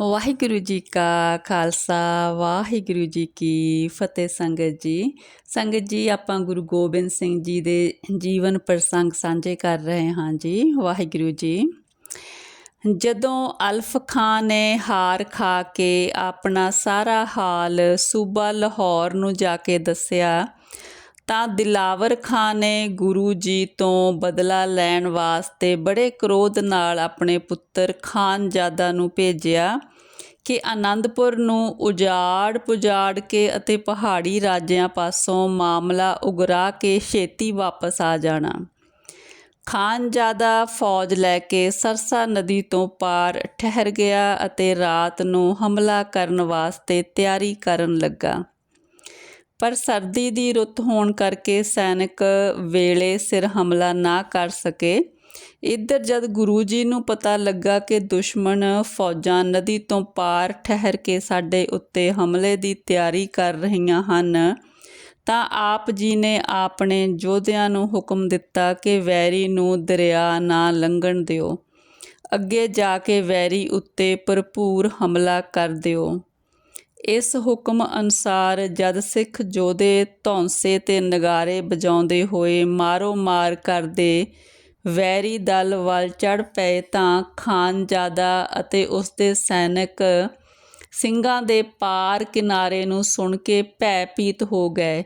ਵਾਹਿਗੁਰੂ ਜੀ ਕਾ ਖਾਲਸਾ, ਵਾਹਿਗੁਰੂ ਜੀ ਕੀ ਫਤਿਹ ਸੰਗਤ ਜੀ। ਸੰਗਤ ਜੀ, ਆਪਾਂ ਗੁਰੂ ਗੋਬਿੰਦ ਸਿੰਘ ਜੀ ਦੇ ਜੀਵਨ ਪ੍ਰਸੰਗ ਸਾਂਝੇ ਕਰ ਰਹੇ ਹਾਂ ਜੀ, ਵਾਹਿਗੁਰੂ ਜੀ। ਜਦੋਂ ਅਲਫ ਖਾਨ ਨੇ ਹਾਰ ਖਾ ਕੇ ਆਪਣਾ ਸਾਰਾ ਹਾਲ ਸੂਬਾ ਲਾਹੌਰ ਨੂੰ ਜਾ ਕੇ ਦੱਸਿਆ ਤਾਂ ਦਿਲਾਵਰ ਖਾਂ ਨੇ ਗੁਰੂ ਜੀ ਤੋਂ ਬਦਲਾ ਲੈਣ ਵਾਸਤੇ ਬੜੇ ਕ੍ਰੋਧ ਨਾਲ ਆਪਣੇ ਪੁੱਤਰ ਖਾਨਜ਼ਾਦਾ ਨੂੰ ਭੇਜਿਆ ਕਿ ਆਨੰਦਪੁਰ ਨੂੰ ਉਜਾੜ ਪੁਜਾੜ ਕੇ ਅਤੇ ਪਹਾੜੀ ਰਾਜਿਆਂ ਪਾਸੋਂ ਮਾਮਲਾ ਉਗਰਾ ਕੇ ਛੇਤੀ ਵਾਪਸ ਆ ਜਾਣਾ। ਖਾਨਜ਼ਾਦਾ ਫੌਜ ਲੈ ਕੇ ਸਰਸਾ ਨਦੀ ਤੋਂ ਪਾਰ ਠਹਿਰ ਗਿਆ ਅਤੇ ਰਾਤ ਨੂੰ ਹਮਲਾ ਕਰਨ ਵਾਸਤੇ ਤਿਆਰੀ ਕਰਨ ਲੱਗਾ। ਪਰ ਸਰਦੀ ਦੀ ਰੁੱਤ ਹੋਣ ਕਰਕੇ ਸੈਨਿਕ ਵੇਲੇ ਸਿਰ ਹਮਲਾ ਨਾ ਕਰ ਸਕੇ। ਇੱਧਰ ਜਦ ਗੁਰੂ ਜੀ ਨੂੰ ਪਤਾ ਲੱਗਾ ਕਿ ਦੁਸ਼ਮਣ ਫੌਜਾਂ ਨਦੀ ਤੋਂ ਪਾਰ ਠਹਿਰ ਕੇ ਸਾਡੇ ਉੱਤੇ ਹਮਲੇ ਦੀ ਤਿਆਰੀ ਕਰ ਰਹੀਆਂ ਹਨ, ਤਾਂ ਆਪ ਜੀ ਨੇ ਆਪਣੇ ਯੋਧਿਆਂ ਨੂੰ ਹੁਕਮ ਦਿੱਤਾ ਕਿ ਵੈਰੀ ਨੂੰ ਦਰਿਆ ਨਾ ਲੰਘਣ ਦਿਓ। ਅੱਗੇ ਜਾ ਕੇ ਵੈਰੀ ਉੱਤੇ ਭਰਪੂਰ ਹਮਲਾ ਕਰ ਦਿਓ। ਇਸ ਹੁਕਮ ਅਨੁਸਾਰ ਜਦ ਸਿੱਖ ਜੋਧੇ ਧੌਂਸੇ ਤੇ ਨਗਾਰੇ ਵਜਾਉਂਦੇ ਹੋਏ ਮਾਰੋ ਮਾਰ ਕਰਦੇ ਵੈਰੀ ਦਲ ਵੱਲ ਚੜ ਪਏ ਤਾਂ ਖਾਨਜ਼ਾਦਾ ਅਤੇ ਉਸ ਦੇ ਸੈਨਿਕ ਸਿੰਘਾਂ ਦੇ ਪਾਰ ਕਿਨਾਰੇ ਨੂੰ ਸੁਣ ਕੇ ਭੈਭੀਤ ਹੋ ਗਏ।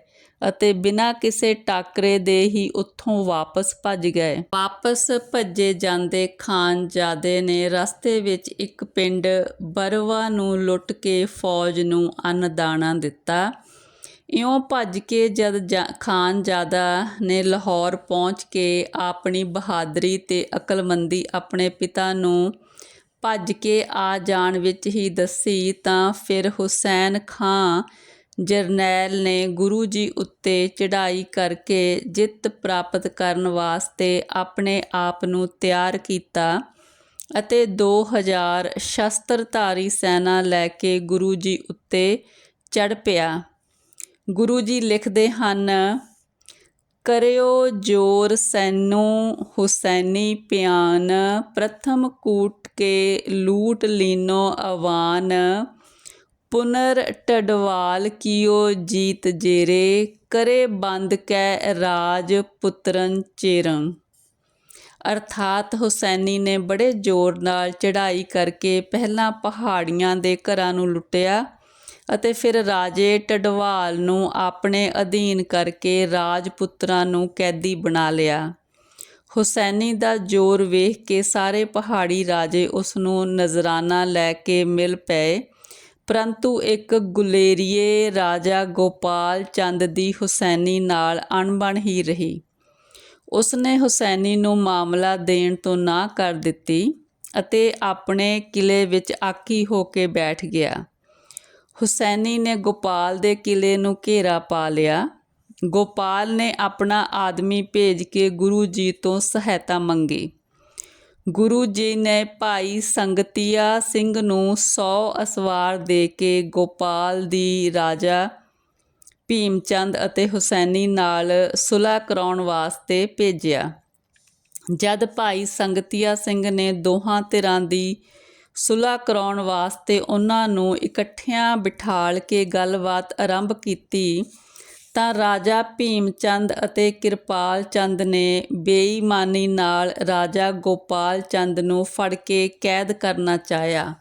ਅਤੇ ਬਿਨਾਂ ਕਿਸੇ ਟਾਕਰੇ ਦੇ ਹੀ ਉੱਥੋਂ ਵਾਪਸ ਭੱਜ ਗਏ। ਵਾਪਸ ਭੱਜੇ ਜਾਂਦੇ ਖਾਨਜ਼ਾਦੇ ਨੇ ਰਸਤੇ ਵਿੱਚ ਇੱਕ ਪਿੰਡ ਬਰਵਾ ਨੂੰ ਲੁੱਟ ਕੇ ਫੌਜ ਨੂੰ ਅੰਨ ਦਿੱਤਾ। ਇਉਂ ਭੱਜ ਕੇ ਜਦ ਖਾਨਜ਼ਾਦਾ ਨੇ ਲਾਹੌਰ ਪਹੁੰਚ ਕੇ ਆਪਣੀ ਬਹਾਦਰੀ ਤੇ ਅਕਲਮੰਦੀ ਆਪਣੇ ਪਿਤਾ ਨੂੰ ਭੱਜ ਕੇ ਆ ਜਾਣ ਵਿੱਚ ਹੀ ਦੱਸੀ ਤਾਂ ਫਿਰ ਹੁਸੈਨ ਖਾਂ ਜਰਨੈਲ ਨੇ ਗੁਰੂ ਜੀ ਉੱਤੇ ਚੜ੍ਹਾਈ ਕਰਕੇ ਜਿੱਤ ਪ੍ਰਾਪਤ ਕਰਨ ਵਾਸਤੇ ਆਪਣੇ ਆਪ ਨੂੰ ਤਿਆਰ ਕੀਤਾ ਅਤੇ 2000 ਸ਼ਸਤਰਧਾਰੀ ਸੈਨਾ ਲੈ ਕੇ ਗੁਰੂ ਜੀ ਉੱਤੇ ਚੜ ਪਿਆ। ਗੁਰੂ ਜੀ ਲਿਖਦੇ ਹਨ, ਕਰਿਓ ਜੋਰ ਸੈਨੋ ਹੁਸੈਨੀ ਪਿਆਨ, ਪ੍ਰਥਮ ਕੂਟ ਕੇ ਲੂਟ ਲੀਨੋ ਅਵਾਨ ਪੁਨਰ ਟਡਵਾਲ ਕੀਓ ਜੀਤ ਜੇਰੇ, ਕਰੇ ਬੰਦ ਕੈ ਰਾਜ ਪੁੱਤਰਨ ਚੇਰੰ। ਅਰਥਾਤ ਹੁਸੈਨੀ ਨੇ ਬੜੇ ਜ਼ੋਰ ਨਾਲ ਚੜ੍ਹਾਈ ਕਰਕੇ ਪਹਿਲਾਂ ਪਹਾੜੀਆਂ ਦੇ ਘਰਾਂ ਨੂੰ ਲੁੱਟਿਆ ਅਤੇ ਫਿਰ ਰਾਜੇ ਟਡਵਾਲ ਨੂੰ ਆਪਣੇ ਅਧੀਨ ਕਰਕੇ ਰਾਜਪੁੱਤਰਾਂ ਨੂੰ ਕੈਦੀ ਬਣਾ ਲਿਆ। ਹੁਸੈਨੀ ਦਾ ਜ਼ੋਰ ਵੇਖ ਕੇ ਸਾਰੇ ਪਹਾੜੀ ਰਾਜੇ ਉਸ ਨੂੰ ਨਜ਼ਰਾਨਾ ਲੈ ਕੇ ਮਿਲ ਪਏ ਪਰੰਤੂ ਇੱਕ ਗੁਲੇਰੀਏ ਰਾਜਾ ਗੋਪਾਲ ਚੰਦ ਦੀ ਹੁਸੈਨੀ ਨਾਲ ਅਣਬਣ ਹੀ ਰਹੀ। ਉਸਨੇ ਹੁਸੈਨੀ ਨੂੰ ਮਾਮਲਾ ਦੇਣ ਤੋਂ ਨਾ ਕਰ ਦਿੱਤੀ ਅਤੇ ਆਪਣੇ ਕਿਲੇ ਵਿੱਚ ਆਕੀ ਹੋ ਕੇ ਬੈਠ ਗਿਆ। ਹੁਸੈਨੀ ਨੇ ਗੋਪਾਲ ਦੇ ਕਿਲੇ ਨੂੰ ਘੇਰਾ ਪਾ ਲਿਆ। ਗੋਪਾਲ ਨੇ ਆਪਣਾ ਆਦਮੀ ਭੇਜ ਕੇ ਗੁਰੂ ਜੀ ਤੋਂ ਸਹਾਇਤਾ ਮੰਗੀ। ਗੁਰੂ ਜੀ ਨੇ ਭਾਈ ਸੰਗਤੀਆ ਸਿੰਘ ਨੂੰ 100 ਅਸਵਾਰ ਦੇ ਕੇ ਗੋਪਾਲ ਦੀ ਰਾਜਾ ਭੀਮਚੰਦ ਅਤੇ ਹੁਸੈਨੀ ਨਾਲ ਸੁਲ੍ਹਾ ਕਰਾਉਣ ਵਾਸਤੇ ਭੇਜਿਆ। ਜਦ ਭਾਈ ਸੰਗਤੀਆ ਸਿੰਘ ਨੇ ਦੋਹਾਂ ਧਿਰਾਂ ਦੀ ਸੁਲ੍ਹਾ ਕਰਾਉਣ ਵਾਸਤੇ ਉਹਨਾਂ ਨੂੰ ਇਕੱਠਿਆਂ ਬਿਠਾਲ ਕੇ ਗੱਲਬਾਤ ਆਰੰਭ ਕੀਤੀ ਤਾਂ ਰਾਜਾ ਭੀਮ ਚੰਦ ਅਤੇ ਕਿਰਪਾਲ ਚੰਦ ਨੇ ਬੇਈਮਾਨੀ ਨਾਲ ਰਾਜਾ ਗੋਪਾਲ ਚੰਦ ਨੂੰ ਫੜ ਕੇ ਕੈਦ ਕਰਨਾ ਚਾਹਿਆ।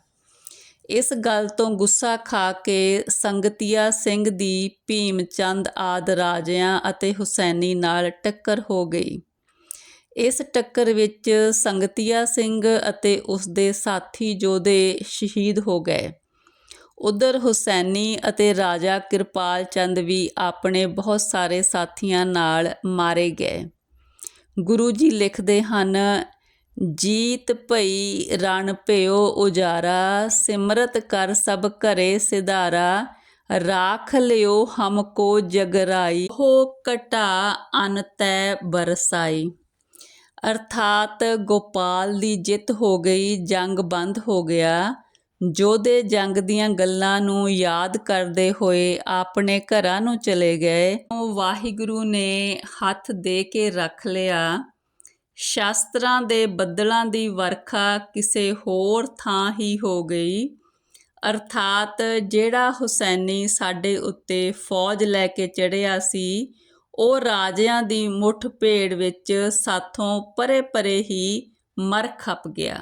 ਇਸ ਗੱਲ ਤੋਂ ਗੁੱਸਾ ਖਾ ਕੇ ਸੰਗਤੀਆ ਸਿੰਘ ਦੀ ਭੀਮ ਚੰਦ ਆਦ ਰਾਜਿਆਂ ਅਤੇ ਹੁਸੈਨੀ ਨਾਲ ਟੱਕਰ ਹੋ ਗਈ। ਇਸ ਟੱਕਰ ਵਿੱਚ ਸੰਗਤੀਆ ਸਿੰਘ ਅਤੇ ਉਸ ਦੇ ਸਾਥੀ ਜੋਧੇ ਸ਼ਹੀਦ ਹੋ ਗਏ। ਉਧਰ ਹੁਸੈਨੀ ਅਤੇ ਰਾਜਾ ਕਿਰਪਾਲ ਚੰਦ ਵੀ ਆਪਣੇ ਬਹੁਤ ਸਾਰੇ ਸਾਥੀਆਂ ਨਾਲ ਮਾਰੇ ਗਏ। ਗੁਰੂ ਜੀ ਲਿਖਦੇ ਹਨ, ਜੀਤ ਭਈ ਰਣ ਭਇਓ ਉਜਾਰਾ, ਸਿਮਰਤ ਕਰ ਸਭ ਘਰੇ ਸਿਧਾਰਾ, ਰਾਖ ਲਿਓ ਹਮਕੋ ਜਗਰਾਈ, ਹੋ ਕਟਾ ਅਨਤੈ ਬਰਸਾਈ। ਅਰਥਾਤ ਗੋਪਾਲ ਦੀ ਜਿੱਤ ਹੋ ਗਈ, ਜੰਗ ਬੰਦ ਹੋ ਗਿਆ। ਯੋਧੇ ਜੰਗ ਦੀਆਂ ਗੱਲਾਂ ਨੂੰ ਯਾਦ ਕਰਦੇ ਹੋਏ ਆਪਣੇ ਘਰਾਂ ਨੂੰ ਚਲੇ ਗਏ, ਉਹ ਵਾਹਿਗੁਰੂ ਨੇ ਹੱਥ ਦੇ ਕੇ ਰੱਖ ਲਿਆ। ਸ਼ਾਸਤਰਾਂ ਦੇ ਬੱਦਲਾਂ ਦੀ ਵਰਖਾ ਕਿਸੇ ਹੋਰ ਥਾਂ ਹੀ ਹੋ ਗਈ। ਅਰਥਾਤ ਜਿਹੜਾ ਹੁਸੈਨੀ ਸਾਡੇ ਉੱਤੇ ਫੌਜ ਲੈ ਕੇ ਚੜਿਆ ਸੀ, ਉਹ ਰਾਜਿਆਂ ਦੀ ਮੁੱਠ ਭੇੜ ਵਿੱਚ ਸਾਥੋਂ ਪਰੇ ਪਰੇ ਹੀ ਮਰ ਖਪ ਗਿਆ।